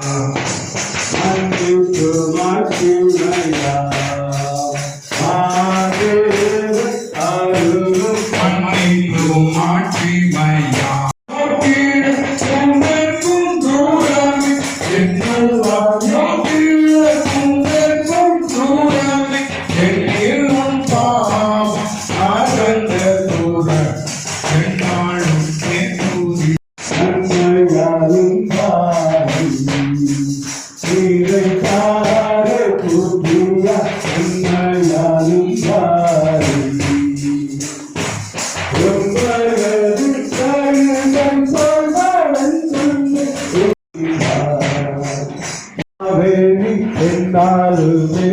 Uh, Thank you to my நாளுமே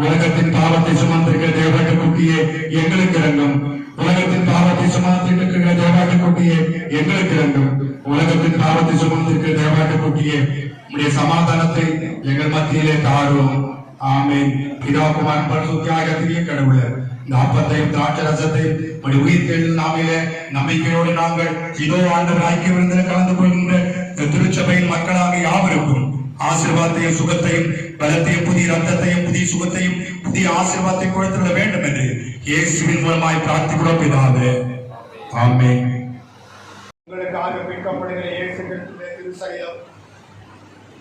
உலகத்தின் பாவத்தை சுமந்திருக்கிற தேவராட்ட குட்டியே எங்களுக்கு இறங்கும் உலகத்தின் பாவத்தை சுமந்திருக்கிற தேவராட்ட குட்டியே எங்களுக்கு இறங்கும் உலகத்தின் பாவத்தை சுமந்திருக்கிற தேவராட்ட கூட்டிய உடைய சமாதானத்தை எங்கள் மத்தியிலே தாரும். ஆமென். பிதாக்குமார் பரிசுத்தியாக திரிய கடவுள இந்த அப்பத்தையும் திராட்சை ரசத்தையும் உடைய உயிர் தேடல் நாமிலே நம்பிக்கையோடு நாங்கள் இதோ ஆண்டு ஐக்கிய விருந்தில் கலந்து கொள்கின்ற இந்த திருச்சபையின் மக்களாக யாவருக்கும் ஆசீர்வாதத்தையும் சுகத்தையும் பலத்தையும் புதிய ரத்தத்தையும் புதிய சுகத்தையும் புதிய ஆசீர்வாதத்தை கொடுத்துவிட வேண்டும் என்று இயேசுவின் மூலமாய் பிரார்த்திக்கிறோம் பிதாவே. ஆமென். உங்களுக்காக பிற்கப்படுகிற இயேசு கிறிஸ்துடைய திருசரீரம்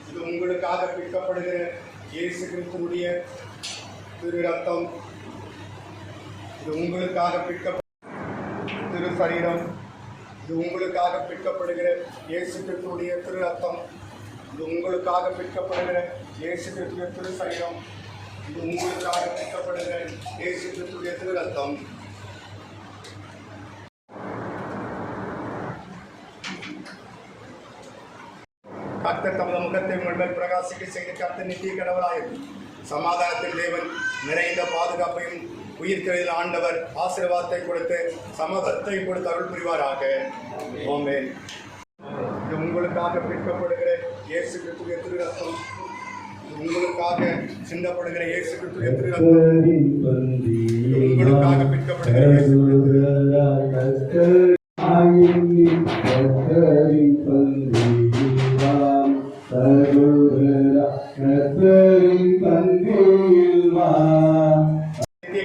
இது உங்களுக்காக பிற்கப்படுகிற இயேசு கிறிஸ்துடைய திரு ரத்தம் இது உங்களுக்காக பிற்க திரு சரீரம் இது உங்களுக்காக பிற்கப்படுகிற இயேசு கிறிஸ்துடைய திரு ரத்தம் இது உங்களுக்காக பிற்கப்படுகிற இயேசு கிறிஸ்துடைய திரு சரீரம் இது உங்களுக்காக பிற்கப்படுகிற இயேசு கிறிஸ்துடைய திரு ரத்தம் கர்த்தர் தமது முகத்தை உங்கள் மேல் பிரகாசிக்க செய்து கர்த்தர் நித்திய கடவுளாயும் சமாதானத்தின் தேவன் நிறைந்த பாதுகாப்பையும் உயிர்த்தெழுதல் ஆண்டவர் ஆசீர்வாதத்தை கொடுத்து சமதத்தை கொடுத்து அருள் புரிவாராக. ஓமேன் இது உங்களுக்காக பிற்கப்படுகிற இயேசு கிறிஸ்துவின் திருரத்தம் உங்களுக்காக சிந்தப்படுகிற இயேசு கிறிஸ்துவின் திருரத்தம் உங்களுக்காக பிற்கப்படுகிற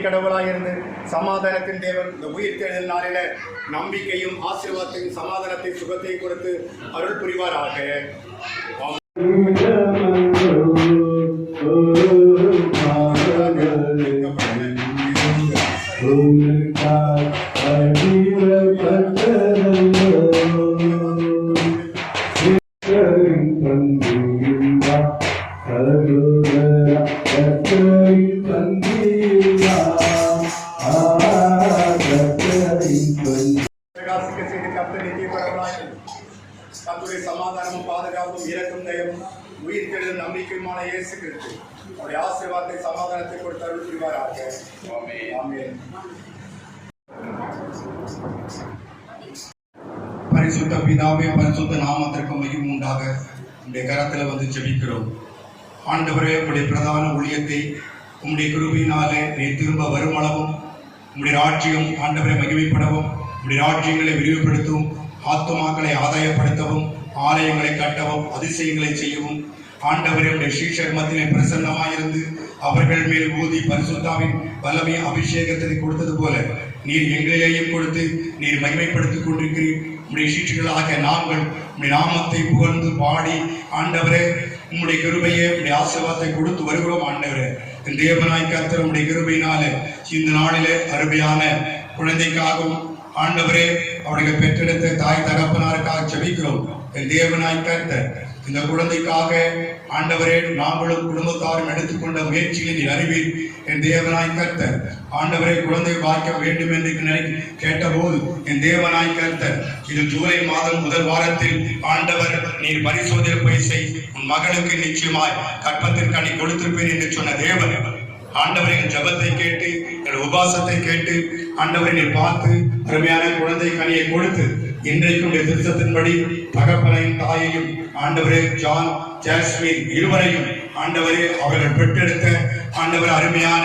கடவுளாயிருந்து சமாதானத்தின் தேவன் இந்த உயிர் தேடல் நாளில நம்பிக்கையும் ஆசீர்வாதத்தையும் சமாதானத்தையும் சுகத்தையும் கொடுத்து அருள் புரிவாராக ஆமென். பிரகாசிக்க உயிர் தேடல் நம்பிக்கையுமான இயேசு கிறிஸ்து. அவருடைய ஆசீர்வாதத்தை சமாதானத்தை கொடுத்து அருள் புரிவாராக. ஆமென். பரிசுத்த பிதாவே பரிசுத்த நாமத்திற்கு மகிமை உண்டாக. உடைய கரத்துல வந்து ஜெபிக்கிறோம். ஆண்டவரே உடைய பிரதான ஊழியத்தை உம்முடைய கிருபையினாலே நீ திரும்ப வருமளவும். உம்முடைய ராஜ்யம் ஆண்டவரை மகிமைப்படவும். உம்முடைய ராஜ்யங்களை விரிவுபடுத்தவும். ஆத்துமாக்களை ஆதாயப்படுத்தவும். ஆலயங்களை கட்டவும். அதிசயங்களை செய்யவும். ஆண்டவரையுடைய உடைய மத்தியிலே பிரசன்னமாயிருந்து அவர்கள் மேல் ஊதி பரிசுத்தாவின் வல்லமை அபிஷேகத்தை கொடுத்தது போல நீர் எங்களிலேயும் கொடுத்து நீர் மகிமைப்படுத்திக் கொண்டிருக்கிறீர். உடைய சீற்றுகளாக நாங்கள் உடைய நாமத்தை புகழ்ந்து பாடி ஆண்டவரே உம்முடைய கிருபையை உடைய ஆசீர்வாதத்தை கொடுத்து வருகிறோம் ஆண்டவரே. என் தேவனாய் கர்த்தர் உடைய கிருபையினாலே இந்த நாளிலே அருமையான குழந்தைக்காகவும் ஆண்டவரே அவருடைய பெற்றெடுத்த தாய் தகப்பனாருக்காக செபிக்கிறோம் என் தேவனாய் கர்த்தர் இந்த குழந்தைக்காக ஆண்டவரே நாங்களும் குடும்பத்தாரும் எடுத்துக்கொண்ட முயற்சிகளை நீ அறிவீர் என் தேவனாய் கர்த்தர். ஆண்டவரே குழந்தை பார்க்க வேண்டும் என்று நினை கேட்டபோது என் தேவனாய் கர்த்தர் இது ஜூலை மாதம் முதல் வாரத்தில் ஆண்டவர் நீர் பரிசோதனை போய் செய் உன் மகளுக்கு நிச்சயமாய் கற்பத்திற்கு அணி கொடுத்திருப்பேன் என்று சொன்ன தேவன். ஆண்டவர் என் ஜபத்தை கேட்டு என் உபாசத்தை கேட்டு ஆண்டவரை நீர் பார்த்து அருமையான குழந்தை கனியை கொடுத்து இன்றைக்கும் உடைய திருத்தத்தின்படி தகப்பனையும் தாயையும் ஆண்டவரே ஜான் ஜாஸ்மின் இருவரையும் ஆண்டவரே அவர்கள் பெற்றெடுத்த ஆண்டவர் அருமையான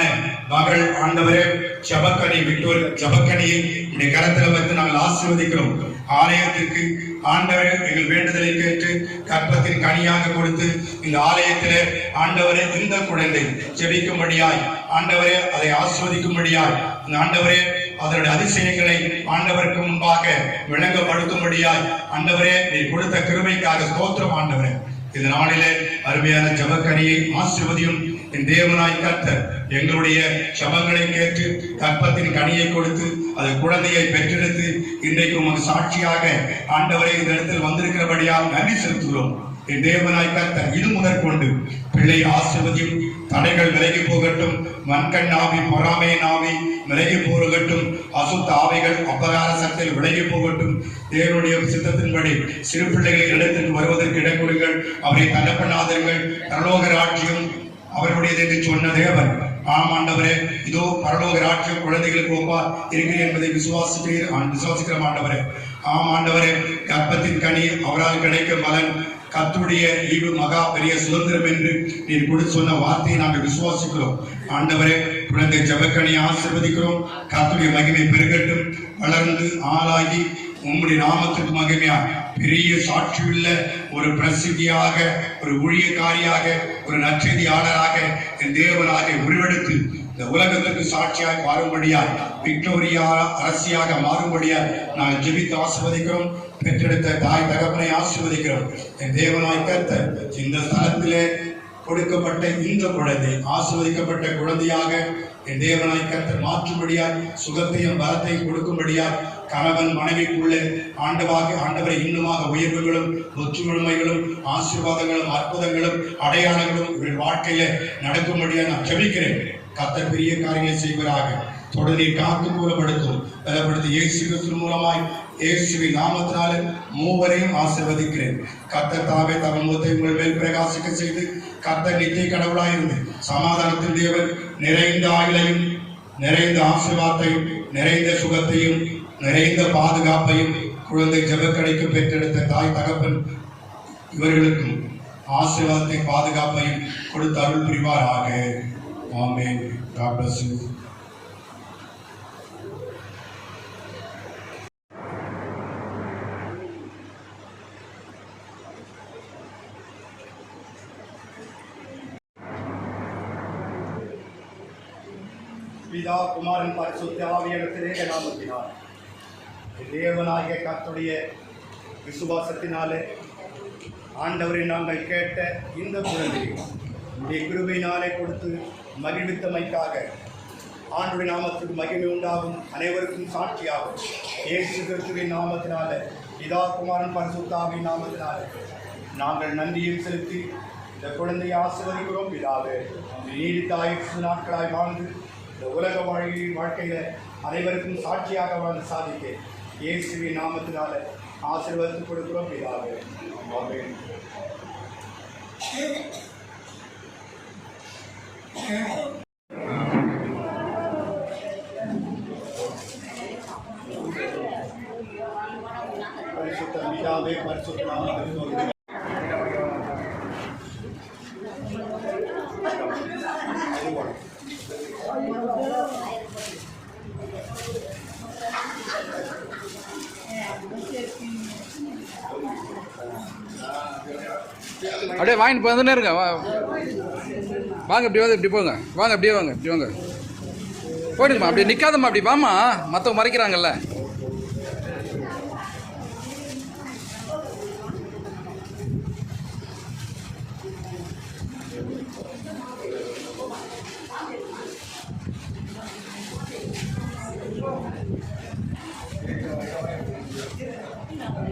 மகள் ஆண்டவரே ஜபக்கனி விட்டோர் ஜபக்கனியை உடைய கரத்தில் வைத்து நாங்கள் ஆசீர்வதிக்கிறோம். ஆலயத்திற்கு ஆண்டவரே எங்கள் வேண்டுதலை கேட்டு கற்பத்தின் கனியாக கொடுத்து இந்த ஆலயத்திலே ஆண்டவரே இந்த குழந்தை ஜெபிக்கும்படியாய் ஆண்டவரே அதை ஆஸ்வதிக்கும்படியாய் இந்த ஆண்டவரே அதனுடைய அதிசயங்களை ஆண்டவருக்கு முன்பாக விளங்கப்படுத்தும்படியாய் ஆண்டவரே நீ கொடுத்த கிருமைக்காக ஸ்தோத்திரம் ஆண்டவரே. இந்த நாளிலே அருமையான ஜபக்கனியை ஆசிர்வதியும் என் தேவனாய் கர்த்தர். எங்களுடைய சபங்களை கேட்டு கற்பத்தின் கனியை கொடுத்து அது குழந்தையை பெற்றெடுத்து இன்றைக்கு உமக்கு சாட்சியாக ஆண்டவரை இந்த இடத்தில் வந்திருக்கிறபடியால் நன்றி செலுத்துகிறோம். என் தேவனாய் கர்த்தர் இது முதற்கொண்டு. பிள்ளை ஆசிர்வதியும் தடைகள் விலகி போகட்டும். மண்கண் ஆவி பொறாமை நாவி விலகி போகட்டும். அசுத்த ஆவிகள் அபகார சக்தியில் விலகி போகட்டும். தேவனுடைய சித்தத்தின்படி சிறு பிள்ளைகளை இடத்திற்கு வருவதற்கு இடம் கொடுங்கள். அவரை தள்ளப்படாதீர்கள் பரலோக ராட்சியம் அவர்களுடையது என்று சொன்ன தேவன். ஆம் ஆண்டவரே இதோ பரலோக ராட்சியம் குழந்தைகளுக்கு ஒப்பா இருக்கிறேன் என்பதை விசுவாசிக்கிறேன் விசுவாசிக்கிற ஆண்டவரே. ஆம் ஆண்டவரே கற்பத்தின் கனி அவரால் கிடைக்கும் பலன். கத்துடைய ஈவு மகா பெரிய சுதந்திரம் என்று நீர் கொடுத்து சொன்ன வார்த்தையை நாங்கள் விசுவாசிக்கிறோம். ஆண்டவரே குழந்தை ஜபக்கணி ஆசிர்வதிக்கிறோம். கத்துடைய மகிமை பெருகட்டும். வளர்ந்து ஆளாகி உம்முடைய நாமத்துக்கு மகிமையா. பெரிய சாட்சியுள்ள ஒரு பிரசித்தியாக ஒரு ஊழியக்காரியாக ஒரு நற்செய்தியாளராக என் தேவராக உருவெடுத்து இந்த உலகத்துக்கு சாட்சியாக மாறும்படியால் விக்டோரியா அரசியாக மாறும்படியால் நாங்கள் ஜெபித்து ஆசிர்வதிக்கிறோம். பெற்றெடுத்த தாய் தகப்பனை ஆசிர்வதிக்கிறோம் என் தேவனாய் கர்த்தர் இந்த ஸ்தலத்திலே கொடுக்கப்பட்ட இந்த குழந்தை ஆசிர்வதிக்கப்பட்ட குழந்தையாக என் தேவனாய் கத்த மாற்றும்படியாய் சுகத்தையும் பலத்தையும் கொடுக்கும்படியாய் கணவன் மனைவிக்குள்ளே ஆண்டவாக ஆண்டவரை இன்னுமாக உயர்வுகளும் ஒற்றுமைகளும் ஆசீர்வாதங்களும் அற்புதங்களும் அடையாளங்களும் இவர்கள் வாழ்க்கையில நடக்கும்படியாக நான் ஜபிக்கிறேன். கத்த பெரிய காரியங்களை செய்வராக. தொடர்ந்து காத்து கூறப்படுத்தும். பலப்படுத்தி இயேசு மூலமாய் இயேசுவின் நாமத்தினால மூவரையும் ஆசிர்வதிக்கிறேன். கத்த தாவே தமது முகத்தை உங்கள் மேல் பிரகாசிக்க செய்து கத்த நித்திய கடவுளாயிருந்து சமாதானத்தின் தேவன் நிறைந்த ஆயுளையும் நிறைந்த ஆசீர்வாதத்தையும் நிறைந்த சுகத்தையும் நிறைந்த பாதுகாப்பையும் குழந்தை ஜெபக்கடைக்கு பெற்றெடுத்த தாய் தகப்பன் இவர்களுக்கும் ஆசீர்வாதத்தை பாதுகாப்பையும் கொடுத்து அருள் புரிவாராக. ஆமே God bless. பிதா குமாரன் பரிசுத்த ஆவியனத்திலே நாமத்தினார் தேவனாகிய கத்துடைய விசுவாசத்தினாலே ஆண்டவரை நாங்கள் கேட்ட இந்த குழந்தையை உடைய கிருபையினாலே கொடுத்து மகிழ்வித்தமைக்காக ஆண்டுடைய நாமத்துக்கு மகிமை உண்டாகும். அனைவருக்கும் சாட்சியாகும் இயேசு கிறிஸ்துவின் நாமத்தினாலே பிதா குமாரன் பரிசுத்தாவின் நாமத்தினாலே நாங்கள் நன்றியும் செலுத்தி இந்த குழந்தையை ஆசிர்வதிக்கிறோம். பிதாவே நீடித்த ஆயுசு நாட்களாய் வாழ்ந்து இந்த உலக வாழ்க்கையில் வாழ்க்கையில் அனைவருக்கும் சாட்சியாக வாழ சாதிக்க இயேசுவின் நாமத்தினால ஆசீர்வாதத்து கொடுக்கிறோம் இதாக ஆமென். பரிசுத்த பிதாவே பரிசுத்த நாமத்திற்கு அப்படியே வாங்கிட்டு வந்துனே இருங்க. வாங்க இப்படி வந்து இப்படி போங்க. வாங்க அப்படியே வாங்க இப்படி வாங்க. போயிடுங்கம்மா அப்படியே நிற்காதம்மா அப்படி வாம்மா. மற்றவங்க மறைக்கிறாங்கல்ல.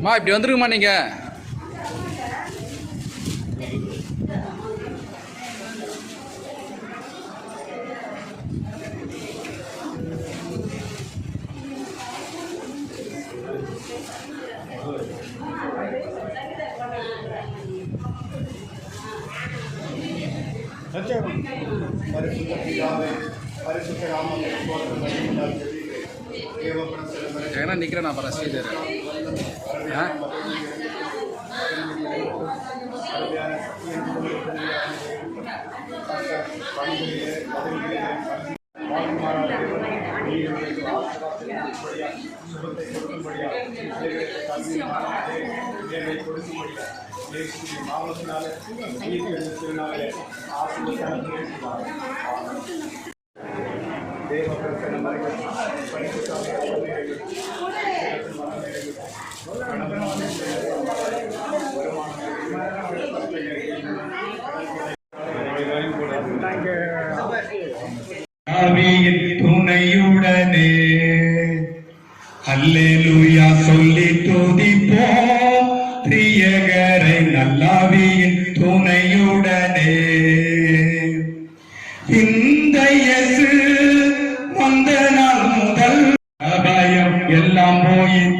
மா இப்படி வந்துருங்கம்மா நீங்கள் பரிசுத்த பிதாவே பரிசுத்த ராமன் நிற்கிறேன் நான் அப்புறம் ஸ்ரீதர் கொடுக்கும்படியா சத்தியம் பணிகளிலே பதவிகளிலே வாழ்மாறாக நீர் ஆசீர்வாதத்தை கொடுக்கும்படியாக, சுகத்தை கொடுக்கும்படியாக, I'm Yambuyi.